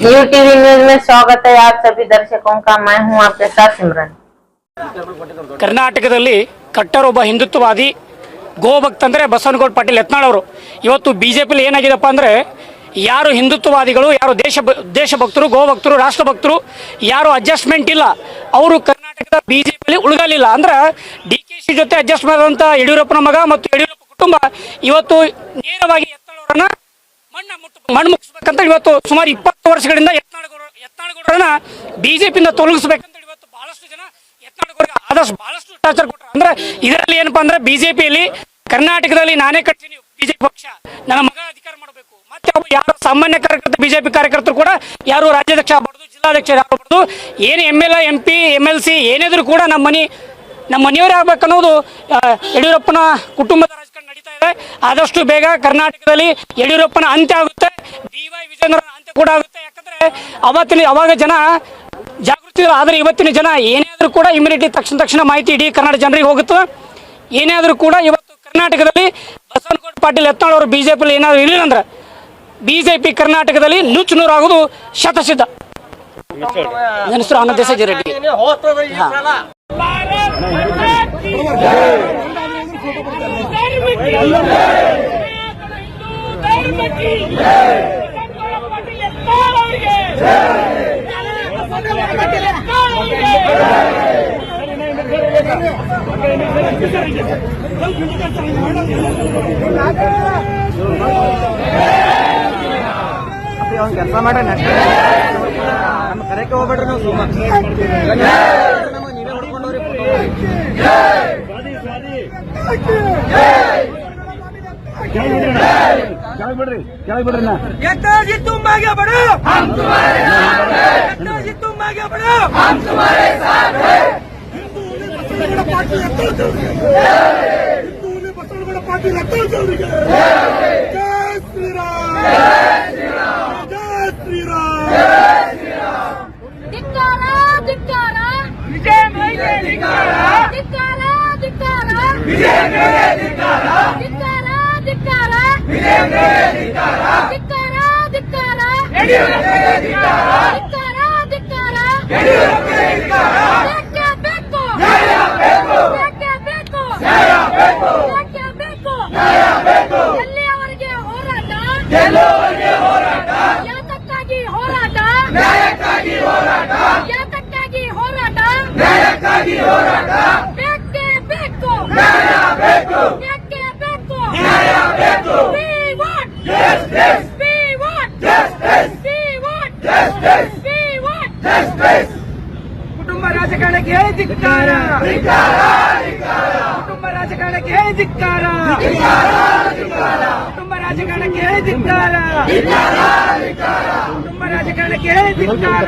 New TV news में स्वागत है आप सभी दर्शकों का मैं हूं आपके साथ सिमरन ಕರ್ನಾಟಕದಲ್ಲಿ ಕಟ್ಟರೊಬ್ಬ ಹಿಂದುತ್ವವಾದಿ ಗೋಭಕ್ತ ಅಂದರೆ ಬಸವನಗೌಡ ಪಾಟೀಲ್ ಯತ್ನಾಳ್ ಇವತ್ತು ಬಿ ಜೆ ಪಿಲಿ ಏನಾಗಿದೆಪ್ಪ ಅಂದರೆ ಯಾರು ಹಿಂದುತ್ವವಾದಿಗಳು, ಯಾರು ದೇಶ ದೇಶಭಕ್ತರು ಗೋಭಕ್ತರು ರಾಷ್ಟ್ರಭಕ್ತರು ಯಾರು ಅಡ್ಜಸ್ಟ್ಮೆಂಟ್ ಇಲ್ಲ. ಅವರು ಕರ್ನಾಟಕದ ಬಿ ಜೆ ಪಿಲಿ ಉಳ್ಗಲಿಲ್ಲ. ಅಂದ್ರೆ ಡಿ ಕೆ ಶಿ ಜೊತೆ ಅಡ್ಜಸ್ಟ್ ಮಾಡಿದಂಥ ಯಡಿಯೂರಪ್ಪನ ಮಗ ಮತ್ತು ಯಡಿಯೂರಪ್ಪ ಕುಟುಂಬ ಇವತ್ತು ನೇರವಾಗಿ ಯತ್ನಾಳ್ ಮಣ್ಣು ಮುಟ್ಟು, ಮಣ್ಣು ಮುಗಿಸ್ಬೇಕಂತ ಇವತ್ತು ಸುಮಾರು ಇಪ್ಪತ್ತು ವರ್ಷಗಳಿಂದ ಯತ್ನಾಳಗೌಡ ಯತ್ನಾಳಗೌಡರನ್ನ ಬಿಜೆಪಿಯಿಂದ ತೊಲಗಿಸ್ಬೇಕಂತ ಇವತ್ತು ಬಹಳಷ್ಟು ಜನ ಯತ್ನಾಳಗೌಡರಿಗೆ ಆದಷ್ಟು ಬಹಳಷ್ಟು ಟಾರ್ಚರ್ ಕೊಟ್ಟರು ಅಂದ್ರೆ ಇದರಲ್ಲಿ ಏನಪ್ಪಾ ಅಂದ್ರೆ ಬಿಜೆಪಿಯಲ್ಲಿ ಕರ್ನಾಟಕದಲ್ಲಿ ನಾನೇ ಕಟ್ತೀನಿ ಬಿಜೆಪಿ ಪಕ್ಷ. ನನ್ನ ಮಗ ಅಧಿಕಾರ ಮಾಡಬೇಕು. ಮತ್ತೆ ಯಾರು ಸಾಮಾನ್ಯ ಕಾರ್ಯಕರ್ತ ಬಿಜೆಪಿ ಕಾರ್ಯಕರ್ತರು ಕೂಡ ಯಾರು ರಾಜ್ಯಾಧ್ಯಕ್ಷ ಆಗ್ಬಾರ್ದು, ಜಿಲ್ಲಾಧ್ಯಕ್ಷ ಆಗ್ಬಾರ್ದು, ಏನು M L M P M L C ಏನಿದ್ರು ಕೂಡ ನಮ್ಮ ಮನೆ, ನಮ್ಮ ಮನೆಯವರೇ ಆಗ್ಬೇಕನ್ನೋದು ಯಡಿಯೂರಪ್ಪನ ಕುಟುಂಬದ ರಾಜಕಾರಣ ನಡೀತಾ ಇದೆ. ಆದಷ್ಟು ಬೇಗ ಕರ್ನಾಟಕದಲ್ಲಿ ಯಡಿಯೂರಪ್ಪನ ಅಂತ್ಯ ಆಗುತ್ತೆ. ಡಿ ವೈ ವಿಜೇಂದ್ರನ ಅಂತ್ಯ ಕೂಡ ಆಗುತ್ತೆ. ಯಾಕಂದ್ರೆ ಅವತ್ತಿನ, ಅವಾಗ ಜನ. ಆದ್ರೆ ಇವತ್ತಿನ ಜನ ಏನಾದರೂ ಕೂಡ ಇಮ್ಯುನಿಟಿ ತಕ್ಷಣ ತಕ್ಷಣ ಮಾಹಿತಿ ಇಡೀ ಕರ್ನಾಟಕ ಜನರಿಗೆ ಹೋಗುತ್ತೆ. ಏನೇ ಆದ್ರೂ ಕೂಡ ಇವತ್ತು ಕರ್ನಾಟಕದಲ್ಲಿ ಬಸವನಗೌಡ ಪಾಟೀಲ್ ಯತ್ನಾಳ್ ಅವರು ಬಿಜೆಪಿ ಏನಾದರೂ ಇರಲಿಲ್ಲ ಅಂದ್ರೆ ಬಿಜೆಪಿ ಕರ್ನಾಟಕದಲ್ಲಿ ನುಚ್ಚು ನೂರಾಗೋದು ಶತಸಿದ್ಧ. ನನ್ನ ಹೆಸರು ರೆಡ್ಡಿ. ಕೆಲಸ ಮಾಡ್ರಿ ನೆಕ್ಸ್ಟ್ ನಮ್ಮ ಕರೆಕ್ಕೆ ಹೋಗ್ಬೇಡ್ರಿ ನೀವು ಸುಮ್ಮ ನಮಗೆ ನೀವೇ ಹೊಡ್ಕೊಂಡವ್ರಿ नेताजी तुम आगे बढ़ो हम तुम्हारे साथ हैं नेताजी तुम आगे बढ़ो हम तुम्हारे साथ हैं ಬಸವನಗೌಡ ಪಾಟೀಲ್ ಅತ್ತವರಿಗೆ ಜಯ ಶ್ರೀರಾಮ್. ಜಯ ಶ್ರೀರಾಮ್. ಧಿಕ್ಕಾರ ಧಿಕ್ಕಾರ. ವಿಜಯ ಮೈಗೆ ಧಿಕ್ಕಾರ. ಧಿಕ್ಕಾರ ಧಿಕ್ಕಾರ. ವಿಜಯ ಮೇಲೆ ಧಿಕ್ಕಾರ. ಧಿಕ್ಕಾರ ಧಿಕ್ಕಾರ. ವಿಜಯ ಮೇಲೆ ಧಿಕ್ಕಾರ. ಧಿಕ್ಕಾರ ಧಿಕ್ಕಾರ. ಯಡಿಯೂರಪ್ಪಗೆ ಧಿಕ್ಕಾರ. ಧಿಕ್ಕಾರ ಧಿಕ್ಕಾರ. ಯಡಿಯೂರಪ್ಪಗೆ ಧಿಕ್ಕಾರ. ಕುಟುಂಬ ರಾಜಕಾರಣಕ್ಕೆ ಧಿಕ್ಕಾರ. ಕುಟುಂಬ ರಾಜಕಾರಣಕ್ಕೆ ಧಿಕ್ಕಾರ. ಕುಟುಂಬ ರಾಜಕಾರಣಕ್ಕೆ ಧಿಕ್ಕಾರ. ಕುಟುಂಬ ರಾಜಕಾರಣಕ್ಕೆ ಧಿಕ್ಕಾರ.